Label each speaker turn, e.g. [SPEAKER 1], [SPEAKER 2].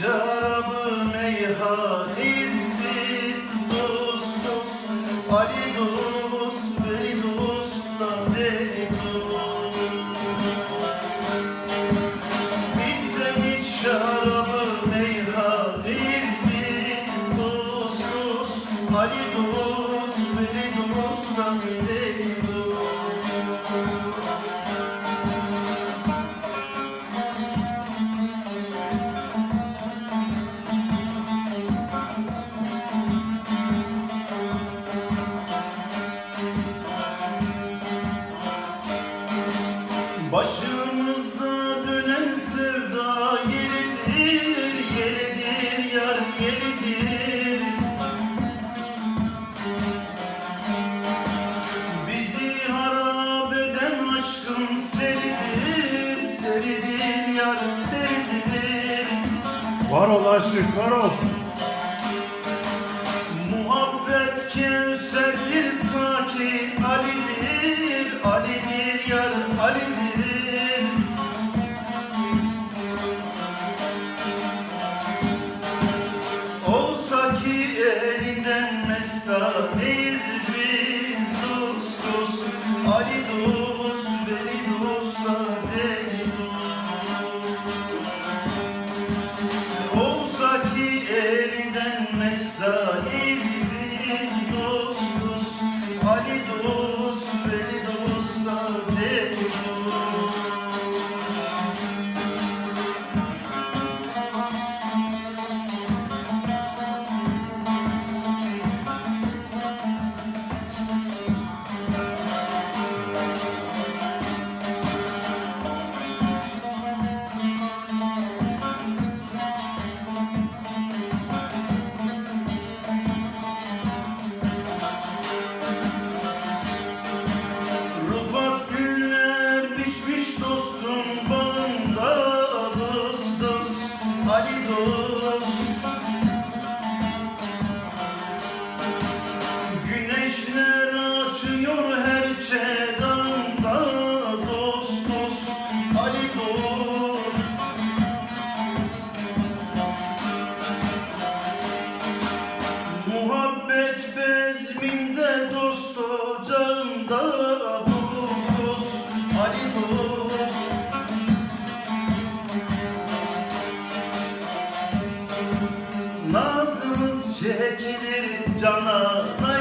[SPEAKER 1] şarabı meyhaneyiz biz dost dost Ali dost veli dost da deli dost. Bizden hiç şarabı meyhaneyiz biz dost dost Ali dost veli dost da deli dost Başımızda dönen sevda yelidir, yelidir, yar yelidir. Bizi harap eden aşkın seridir, seridir, yar seridir.
[SPEAKER 2] Var ol aşık var ol.
[SPEAKER 1] peace Ali dost. Güneşler açıyor her çeranda dost dost. Ali dost. Muhabbet bezminde dost ocağında dost dost. Ali dost Nazımız çekilir cananayız